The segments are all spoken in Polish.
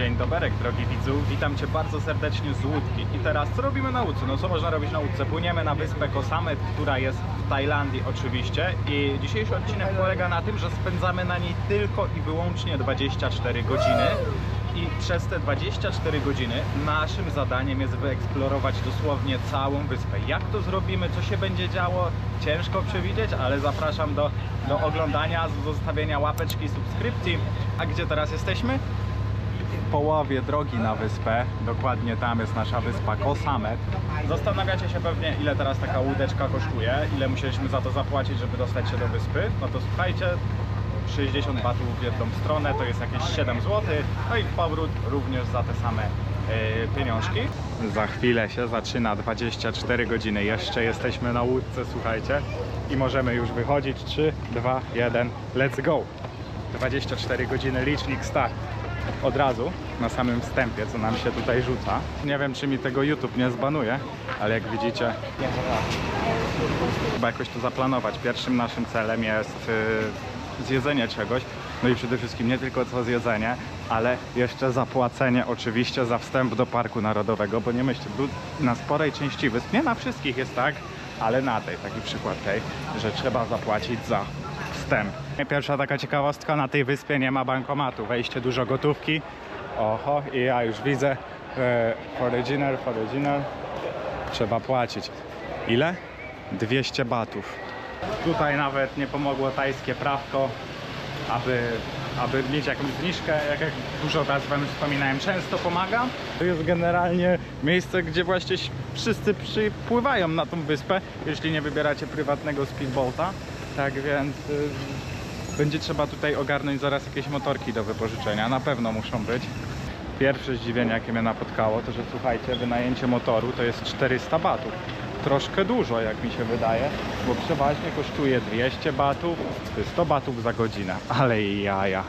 Dzień doberek, drogi widzu. Witam Cię bardzo serdecznie z Łódki. I teraz co robimy na łódce? No co można robić na łódce? Płyniemy na wyspę Kosamet, która jest w Tajlandii oczywiście. I dzisiejszy odcinek polega na tym, że spędzamy na niej tylko i wyłącznie 24 godziny. I przez te 24 godziny naszym zadaniem jest wyeksplorować dosłownie całą wyspę. Jak to zrobimy, co się będzie działo, ciężko przewidzieć, ale zapraszam do, do oglądania, do zostawienia łapeczki, subskrypcji. A gdzie teraz jesteśmy? Połowie drogi na wyspę, dokładnie tam jest nasza wyspa Kosamet. Zastanawiacie się pewnie, ile teraz taka łódeczka kosztuje, ile musieliśmy za to zapłacić, żeby dostać się do wyspy. No to słuchajcie, 60 batów w jedną stronę to jest jakieś 7 zł, no i powrót również za te same e, pieniążki. Za chwilę się zaczyna 24 godziny, jeszcze jesteśmy na łódce, słuchajcie, i możemy już wychodzić. 3, 2, 1, let's go! 24 godziny, licznik start od razu na samym wstępie, co nam się tutaj rzuca. Nie wiem, czy mi tego YouTube nie zbanuje, ale jak widzicie, trzeba jakoś to zaplanować. Pierwszym naszym celem jest y, zjedzenie czegoś. No i przede wszystkim nie tylko co zjedzenie, ale jeszcze zapłacenie oczywiście za wstęp do Parku Narodowego, bo nie myślcie, na sporej części wysp, nie na wszystkich jest tak, ale na tej, taki przykład tej, że trzeba zapłacić za Pierwsza taka ciekawostka, na tej wyspie nie ma bankomatu, wejście dużo gotówki. Oho, i ja już widzę, e, for dinner, for dinner, trzeba płacić. Ile? 200 batów. Tutaj nawet nie pomogło tajskie prawko, aby, aby mieć jakąś zniżkę, jak, jak dużo razy Wam wspominałem, często pomaga. To jest generalnie miejsce, gdzie właśnie wszyscy przypływają na tą wyspę, jeśli nie wybieracie prywatnego speedboata. Tak więc y, będzie trzeba tutaj ogarnąć zaraz jakieś motorki do wypożyczenia. Na pewno muszą być. Pierwsze zdziwienie, jakie mnie napotkało, to że słuchajcie, wynajęcie motoru to jest 400 batów. Troszkę dużo, jak mi się wydaje, bo przeważnie kosztuje 200 batów, to jest 100 batów za godzinę. Ale jaja.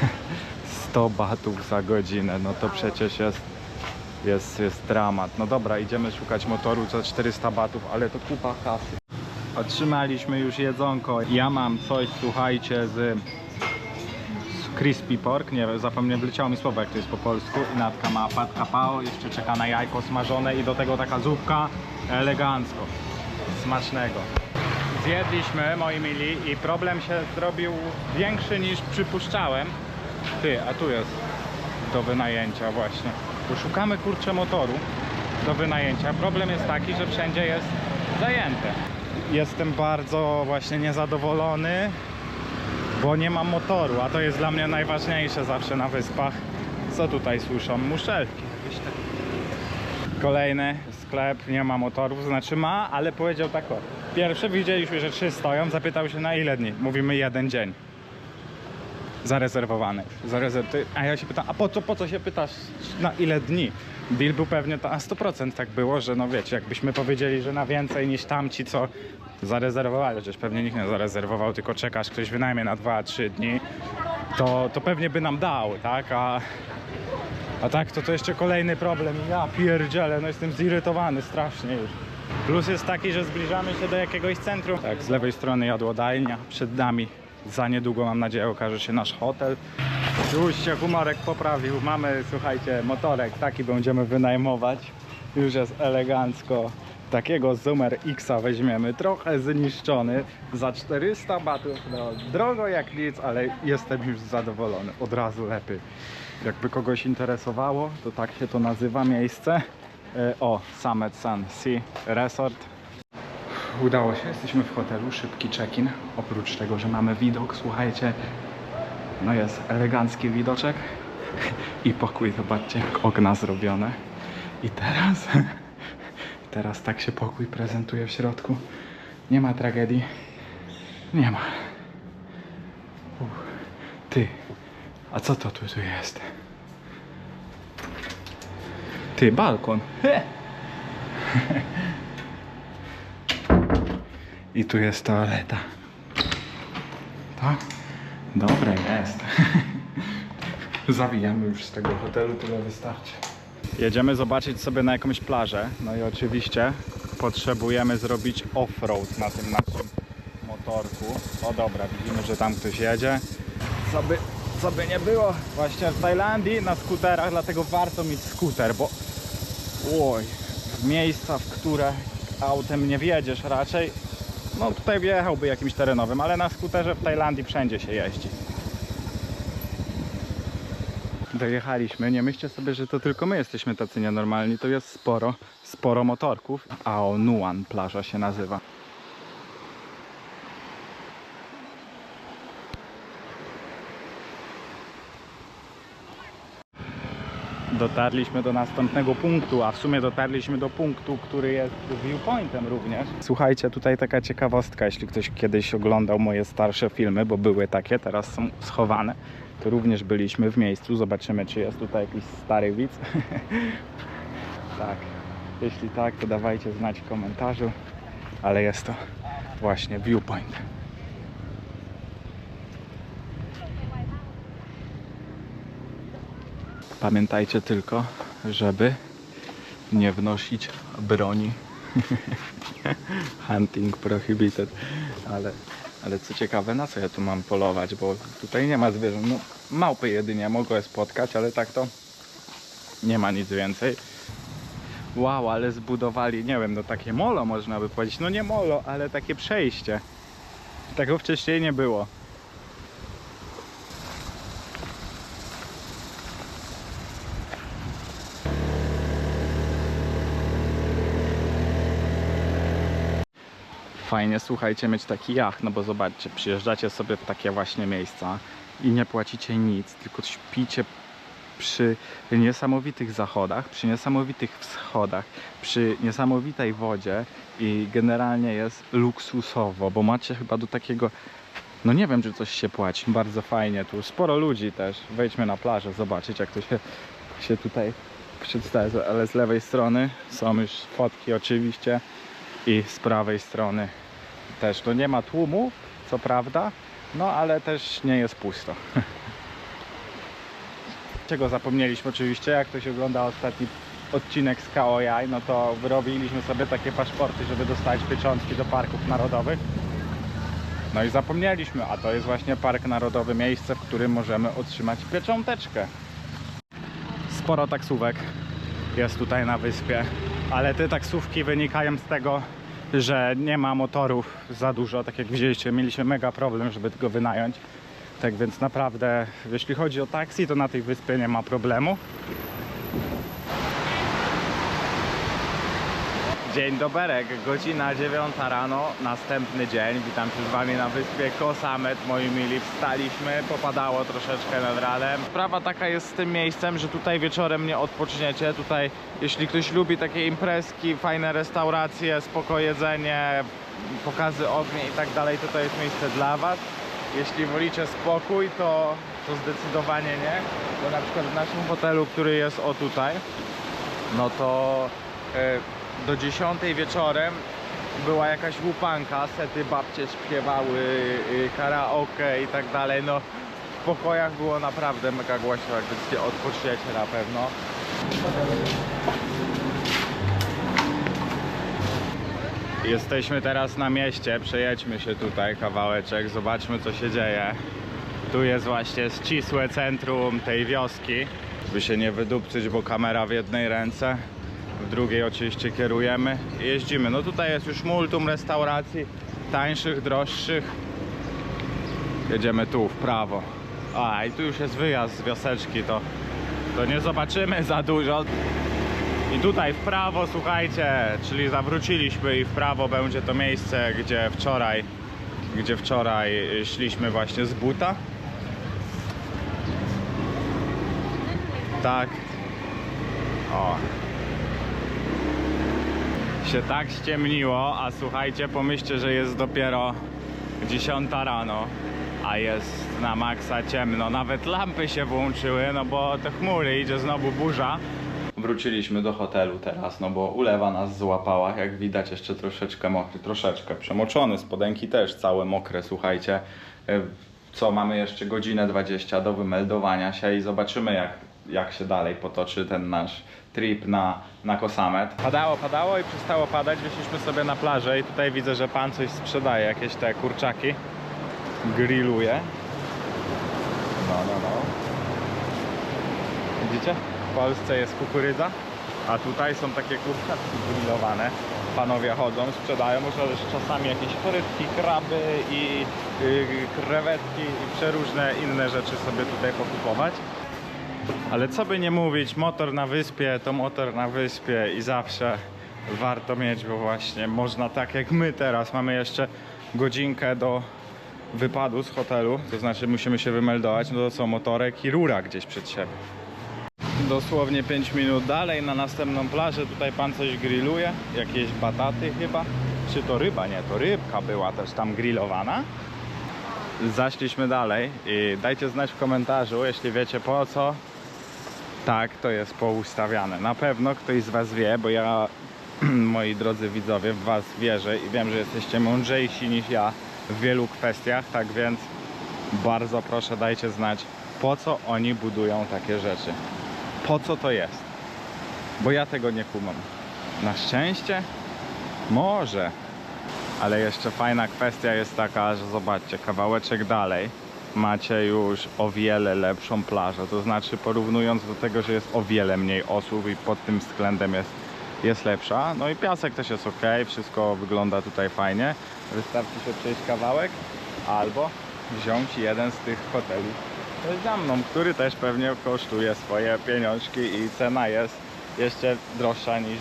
100 batów za godzinę, no to przecież jest, jest, jest dramat. No dobra, idziemy szukać motoru za 400 batów, ale to kupa kasy. Otrzymaliśmy już jedzonko. Ja mam coś, słuchajcie, z, crispy pork. Nie wiem, zapomniałem, wleciało mi słowo, jak to jest po polsku. I Natka ma patka pao, jeszcze czeka na jajko smażone i do tego taka zupka elegancko. Smacznego. Zjedliśmy, moi mili, i problem się zrobił większy niż przypuszczałem. Ty, a tu jest do wynajęcia właśnie. Bo szukamy kurczę motoru do wynajęcia. Problem jest taki, że wszędzie jest zajęte. Jestem bardzo właśnie niezadowolony, bo nie mam motoru, a to jest dla mnie najważniejsze zawsze na wyspach. Co tutaj słyszą? Muszelki. Kolejny sklep nie ma motorów, znaczy ma, ale powiedział tak o. Pierwsze widzieliśmy, że trzy stoją, zapytał się na ile dni. Mówimy jeden dzień. Zarezerwowany. Zarezerw... A ja się pytam, a po co, po co się pytasz na ile dni? Deal był pewnie a 100% tak było, że no wiecie, jakbyśmy powiedzieli, że na więcej niż tamci, co zarezerwowali, chociaż pewnie nikt nie zarezerwował, tylko czekasz, ktoś wynajmie na 2-3 dni, to, to pewnie by nam dał, tak? A, a tak to to jeszcze kolejny problem. Ja pierdzielę, no jestem zirytowany strasznie już. Plus jest taki, że zbliżamy się do jakiegoś centrum. Tak, z lewej strony jadłodajnia, przed nami za niedługo mam nadzieję okaże się nasz hotel. Już się humorek poprawił, mamy słuchajcie motorek, taki będziemy wynajmować. Już jest elegancko. Takiego Zoomer X weźmiemy, trochę zniszczony, za 400 batów, no drogo jak nic, ale jestem już zadowolony, od razu lepiej. Jakby kogoś interesowało, to tak się to nazywa miejsce. E, O, Summit Sun Sea Resort. Udało się, jesteśmy w hotelu, szybki check-in. Oprócz tego, że mamy widok, słuchajcie, no jest elegancki widoczek i pokój, zobaczcie, jak okna zrobione. I teraz, teraz tak się pokój prezentuje w środku. Nie ma tragedii. Nie ma. Uff. Ty, a co to tu, tu jest? Ty, balkon. He! I tu jest toaleta. Tak? Dobre jest. Zawijamy już z tego hotelu, tyle wystarczy. Jedziemy zobaczyć sobie na jakąś plażę. No i oczywiście potrzebujemy zrobić off-road na tym naszym motorku. O dobra, widzimy, że tam ktoś jedzie. Co by co by nie było, właśnie w Tajlandii na skuterach, dlatego warto mieć skuter, bo oj, w miejsca, w które autem nie wjedziesz raczej, no tutaj wjechałby jakimś terenowym, ale na skuterze w Tajlandii wszędzie się jeździ. Dojechaliśmy, nie myślcie sobie, że to tylko my jesteśmy tacy nienormalni, to jest sporo, sporo motorków. Ao Nuan plaża się nazywa. Dotarliśmy do następnego punktu, a w sumie dotarliśmy do punktu, który jest viewpointem również. Słuchajcie, tutaj taka ciekawostka, jeśli ktoś kiedyś oglądał moje starsze filmy, bo były takie, teraz są schowane, to również byliśmy w miejscu. Zobaczymy, czy jest tutaj jakiś stary widz. tak, jeśli tak, to dawajcie znać w komentarzu, ale jest to właśnie viewpoint. Pamiętajcie tylko, żeby nie wnosić broni. Hunting prohibited. Ale, ale co ciekawe, na co ja tu mam polować, bo tutaj nie ma zwierząt. No, małpy jedynie mogę spotkać, ale tak to nie ma nic więcej. Wow, ale zbudowali, nie wiem, no takie molo można by powiedzieć. No nie molo, ale takie przejście. Tego wcześniej nie było. Fajnie, słuchajcie, mieć taki jacht, no bo zobaczcie, przyjeżdżacie sobie w takie właśnie miejsca i nie płacicie nic, tylko śpicie przy niesamowitych zachodach, przy niesamowitych wschodach, przy niesamowitej wodzie i generalnie jest luksusowo, bo macie chyba do takiego, no nie wiem, czy coś się płaci. Bardzo fajnie, tu sporo ludzi też. Wejdźmy na plażę, zobaczyć jak to się, się tutaj przedstawia, ale z lewej strony są już fotki oczywiście i z prawej strony też. No nie ma tłumu, co prawda, no ale też nie jest pusto. Czego zapomnieliśmy oczywiście, jak ktoś ogląda ostatni odcinek z Kaojaj, no to wyrobiliśmy sobie takie paszporty, żeby dostać pieczątki do parków narodowych. No i zapomnieliśmy, a to jest właśnie park narodowy, miejsce, w którym możemy otrzymać piecząteczkę. Sporo taksówek jest tutaj na wyspie, ale te taksówki wynikają z tego, że nie ma motorów za dużo, tak jak widzieliście, mieliśmy mega problem, żeby tego wynająć. Tak więc naprawdę, jeśli chodzi o taksi, to na tej wyspie nie ma problemu. Dzień doberek, godzina 9 rano, następny dzień. Witam się z Wami na wyspie Kosamet, moi mili. Wstaliśmy, popadało troszeczkę nad ranem. Sprawa taka jest z tym miejscem, że tutaj wieczorem nie odpoczniecie. Tutaj, jeśli ktoś lubi takie imprezki, fajne restauracje, spoko jedzenie, pokazy ognia i tak dalej, to to jest miejsce dla Was. Jeśli wolicie spokój, to, to zdecydowanie nie. Bo na przykład w naszym hotelu, który jest o tutaj, no to e, do 10 wieczorem była jakaś łupanka, sety babcie śpiewały, y, karaoke i tak dalej. No w pokojach było naprawdę mega głośno, jak będziecie odpoczniecie na pewno. Jesteśmy teraz na mieście, przejedźmy się tutaj kawałeczek, zobaczmy co się dzieje. Tu jest właśnie ścisłe centrum tej wioski, by się nie wydupcyć, bo kamera w jednej ręce, drugiej oczywiście kierujemy i jeździmy. No tutaj jest już multum restauracji, tańszych, droższych. Jedziemy tu w prawo. A i tu już jest wyjazd z wioseczki, to, to nie zobaczymy za dużo. I tutaj w prawo, słuchajcie, czyli zawróciliśmy i w prawo będzie to miejsce, gdzie wczoraj, gdzie wczoraj szliśmy właśnie z buta. Tak. O. Się tak ściemniło, a słuchajcie, pomyślcie, że jest dopiero 10 rano, a jest na maksa ciemno. Nawet lampy się włączyły, no bo te chmury, idzie znowu burza. Wróciliśmy do hotelu teraz, no bo ulewa nas złapała, jak widać jeszcze troszeczkę mokry, troszeczkę przemoczony, spodenki też całe mokre, słuchajcie. E, Co, mamy jeszcze godzinę 20 do wymeldowania się i zobaczymy jak, jak się dalej potoczy ten nasz trip na, na Kosamet. Padało, padało i przestało padać, wyszliśmy sobie na plażę i tutaj widzę, że pan coś sprzedaje, jakieś te kurczaki, grilluje. No, no, no. Widzicie? W Polsce jest kukurydza, a tutaj są takie kurczatki grillowane. Panowie chodzą, sprzedają, może też czasami jakieś frytki, kraby i yy, krewetki i przeróżne inne rzeczy sobie tutaj pokupować. Ale co by nie mówić, motor na wyspie to motor na wyspie i zawsze warto mieć, bo właśnie można tak jak my teraz mamy jeszcze godzinkę do wypadu z hotelu, to znaczy musimy się wymeldować, no to co, motorek i rura gdzieś przed siebie. Dosłownie 5 minut dalej na następną plażę, tutaj pan coś grilluje, jakieś bataty chyba, czy to ryba, nie, to rybka była też tam grillowana. Zaszliśmy dalej i dajcie znać w komentarzu, jeśli wiecie po co tak to jest poustawiane. Na pewno ktoś z Was wie, bo ja, moi drodzy widzowie, w Was wierzę i wiem, że jesteście mądrzejsi niż ja w wielu kwestiach, tak więc bardzo proszę dajcie znać, po co oni budują takie rzeczy. Po co to jest? Bo ja tego nie kumam. Na szczęście? Może. Ale jeszcze fajna kwestia jest taka, że zobaczcie, kawałeczek dalej macie już o wiele lepszą plażę. To znaczy porównując do tego, że jest o wiele mniej osób i pod tym względem jest, jest lepsza. No i piasek też jest ok, wszystko wygląda tutaj fajnie. Wystarczy się przejść kawałek albo wziąć jeden z tych hoteli za mną, który też pewnie kosztuje swoje pieniążki i cena jest jeszcze droższa niż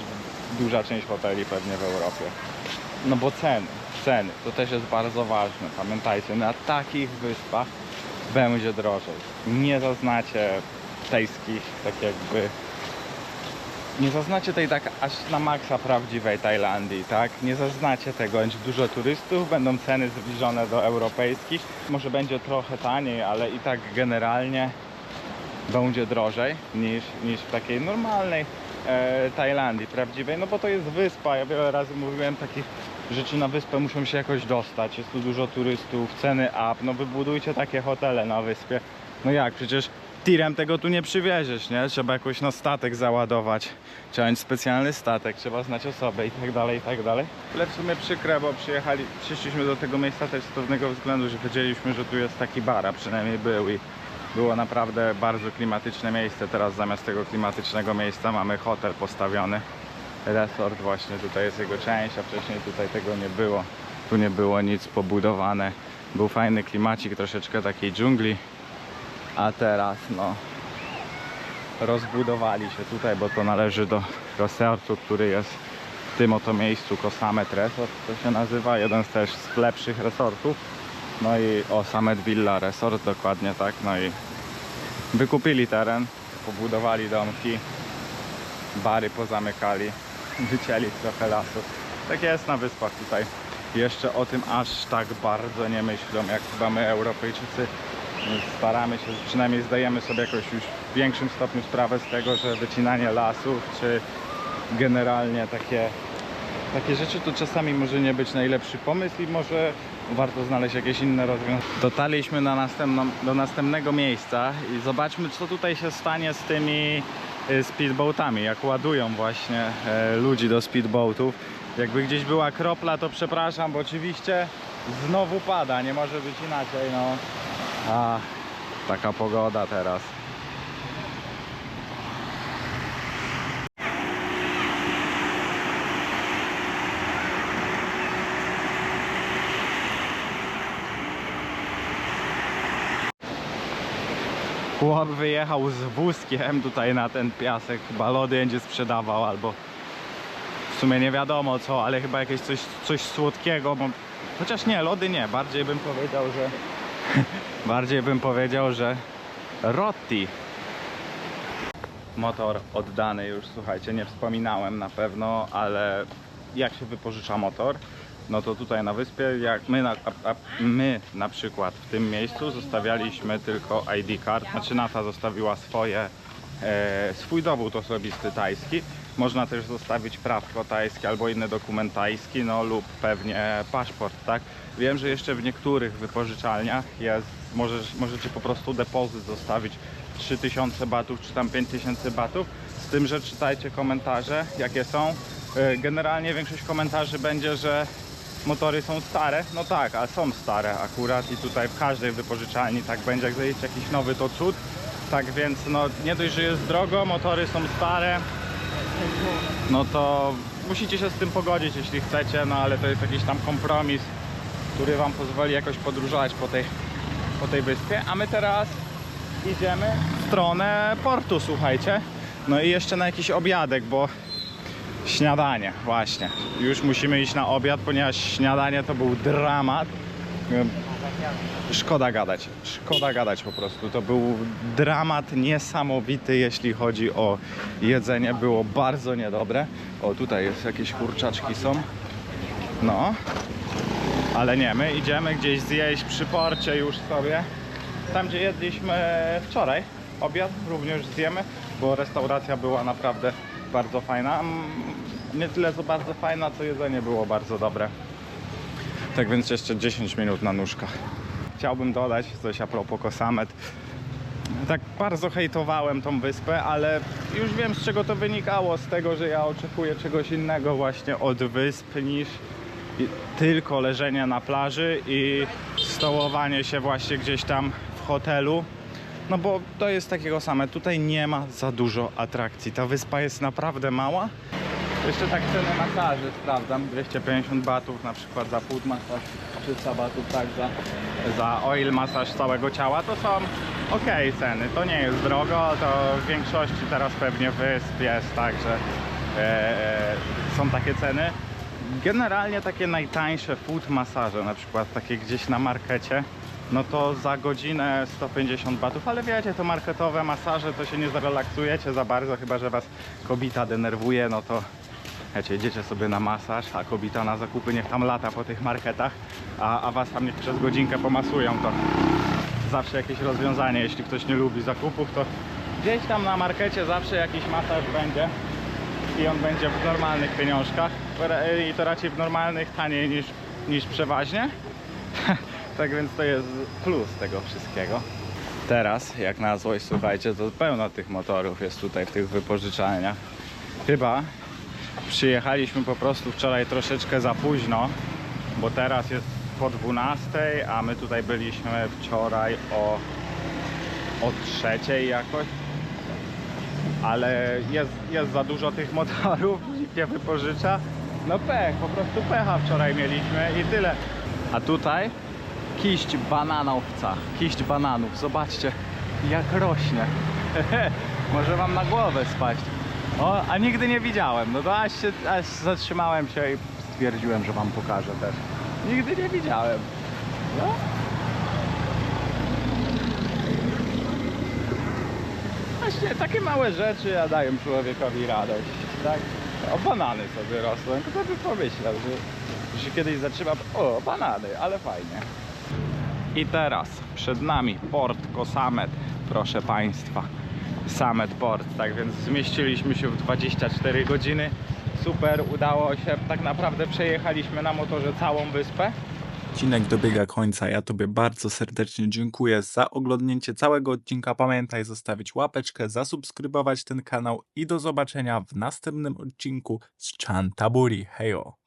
duża część hoteli pewnie w Europie. No bo ceny, ceny, to też jest bardzo ważne. Pamiętajcie, na takich wyspach będzie drożej. Nie zaznacie tajskich, tak jakby nie zaznacie tej tak aż na maksa prawdziwej Tajlandii, tak? Nie zaznacie tego, będzie dużo turystów, będą ceny zbliżone do europejskich. Może będzie trochę taniej, ale i tak generalnie będzie drożej niż, niż w takiej normalnej e, Tajlandii prawdziwej, no bo to jest wyspa. Ja wiele razy mówiłem takich rzeczy na wyspę muszą się jakoś dostać. Jest tu dużo turystów, ceny up. No wybudujcie takie hotele na wyspie. No jak, przecież tirem tego tu nie przywieziesz, nie? Trzeba jakoś na statek załadować. Trzeba mieć specjalny statek, trzeba znać osobę i tak dalej, i tak dalej. Ale w sumie przykre, bo przyjechali, przyszliśmy do tego miejsca też z pewnego względu, że wiedzieliśmy, że tu jest taki bar, a przynajmniej był i było naprawdę bardzo klimatyczne miejsce. Teraz zamiast tego klimatycznego miejsca mamy hotel postawiony. Resort właśnie, tutaj jest jego część, a wcześniej tutaj tego nie było. Tu nie było nic pobudowane. Był fajny klimacik, troszeczkę takiej dżungli. A teraz no rozbudowali się tutaj, bo to należy do resortu, który jest w tym oto miejscu Kosamet Resort to się nazywa, jeden z też z lepszych resortów. No i o Samet Villa Resort dokładnie tak, no i wykupili teren, pobudowali domki, bary pozamykali, wycięli trochę lasu. Tak jest na wyspach tutaj. Jeszcze o tym aż tak bardzo nie myślą, jak chyba my Europejczycy staramy się, przynajmniej zdajemy sobie jakoś już w większym stopniu sprawę z tego, że wycinanie lasów, czy generalnie takie, takie rzeczy to czasami może nie być najlepszy pomysł i może warto znaleźć jakieś inne rozwiązania. Dotarliśmy na następną, do następnego miejsca i zobaczmy co tutaj się stanie z tymi y, speedboatami, jak ładują właśnie e, ludzi do speedboatów. Jakby gdzieś była kropla, to przepraszam, bo oczywiście znowu pada, nie może być inaczej, no. A, taka pogoda teraz. Chłop wyjechał z wózkiem tutaj na ten piasek, chyba lody będzie sprzedawał albo w sumie nie wiadomo co, ale chyba jakieś coś, coś słodkiego, bo... chociaż nie, lody nie, bardziej bym powiedział, że bardziej bym powiedział, że Rotti. Motor oddany już, słuchajcie, nie wspominałem na pewno, ale jak się wypożycza motor, no to tutaj na wyspie, jak my na, a, a my na przykład w tym miejscu zostawialiśmy tylko ID card, znaczy NASA zostawiła swoje, e, swój dowód osobisty tajski. Można też zostawić prawko tajskie albo inny dokument tajski, no lub pewnie paszport, tak? Wiem, że jeszcze w niektórych wypożyczalniach jest, możesz, możecie po prostu depozyt zostawić 3000 batów czy tam 5000 batów, z tym, że czytajcie komentarze, jakie są. E, Generalnie większość komentarzy będzie, że motory są stare. No tak, a są stare akurat i tutaj w każdej wypożyczalni tak będzie, jak zejdzie jakiś nowy to cud. Tak więc no nie dość, że jest drogo, motory są stare, no to musicie się z tym pogodzić, jeśli chcecie, no ale to jest jakiś tam kompromis, który wam pozwoli jakoś podróżować po tej, po tej wyspie. A my teraz idziemy w stronę portu, słuchajcie. No i jeszcze na jakiś obiadek, bo śniadanie, właśnie. Już musimy iść na obiad, ponieważ śniadanie to był dramat. Szkoda gadać, szkoda gadać po prostu. To był dramat niesamowity, jeśli chodzi o jedzenie. Było bardzo niedobre. O, tutaj jest jakieś kurczaczki są. No. Ale nie, my idziemy gdzieś zjeść przy porcie już sobie. Tam, gdzie jedliśmy wczoraj, obiad również zjemy, bo restauracja była naprawdę bardzo fajna. Mm, Nie tyle co bardzo fajna, co jedzenie było bardzo dobre. Tak więc jeszcze 10 minut na nóżkach. Chciałbym dodać coś a propos Kosamet. Tak bardzo hejtowałem tą wyspę, ale już wiem z czego to wynikało. Z tego, że ja oczekuję czegoś innego właśnie od wysp niż tylko leżenie na plaży i stołowanie się właśnie gdzieś tam w hotelu. No bo to jest takiego same. Tutaj nie ma za dużo atrakcji. Ta wyspa jest naprawdę mała. Jeszcze tak ceny masaży sprawdzam. 250 batów na przykład za foot masaż, 300 batów tak za, za oil masaż całego ciała. To są ok ceny. To nie jest drogo, to w większości teraz pewnie wysp jest tak, że e, są takie ceny. Generalnie takie najtańsze foot masaże, na przykład takie gdzieś na markecie, no to za godzinę 150 batów, ale wiecie, to marketowe masaże, to się nie zrelaksujecie za bardzo, chyba że was kobita denerwuje, no to wiecie, idziecie sobie na masaż, a kobita na zakupy niech tam lata po tych marketach, a, a was tam niech przez godzinkę pomasują, to zawsze jakieś rozwiązanie, jeśli ktoś nie lubi zakupów, to gdzieś tam na markecie zawsze jakiś masaż będzie i on będzie w normalnych pieniążkach i to raczej w normalnych taniej niż, niż przeważnie. tak więc to jest plus tego wszystkiego. Teraz, jak na złość, słuchajcie, to pełno tych motorów jest tutaj w tych wypożyczalniach. Chyba przyjechaliśmy po prostu wczoraj troszeczkę za późno, bo teraz jest po 12, a my tutaj byliśmy wczoraj o, o trzeciej jakoś ale jest, jest za dużo tych motorów, nikt nie wypożycza. No pech, po prostu pecha wczoraj mieliśmy i tyle. A tutaj kiść bananowca, kiść bananów. Zobaczcie, jak rośnie. Może wam na głowę spaść. O, a nigdy nie widziałem. No to aż, się, aż zatrzymałem się i stwierdziłem, że wam pokażę też. Nigdy nie widziałem. No. Właśnie takie małe rzeczy a dają człowiekowi radość, tak? O banany sobie rosną, kto by pomyślał, że, że się kiedyś zatrzyma, o banany, ale fajnie. I teraz przed nami port Kosamet, proszę Państwa. Samet Port, tak więc zmieściliśmy się w 24 godziny. Super, udało się, tak naprawdę przejechaliśmy na motorze całą wyspę. Odcinek dobiega końca. Ja Tobie bardzo serdecznie dziękuję za oglądnięcie całego odcinka. Pamiętaj zostawić łapeczkę, zasubskrybować ten kanał i do zobaczenia w następnym odcinku z Chantaburi. Hejo!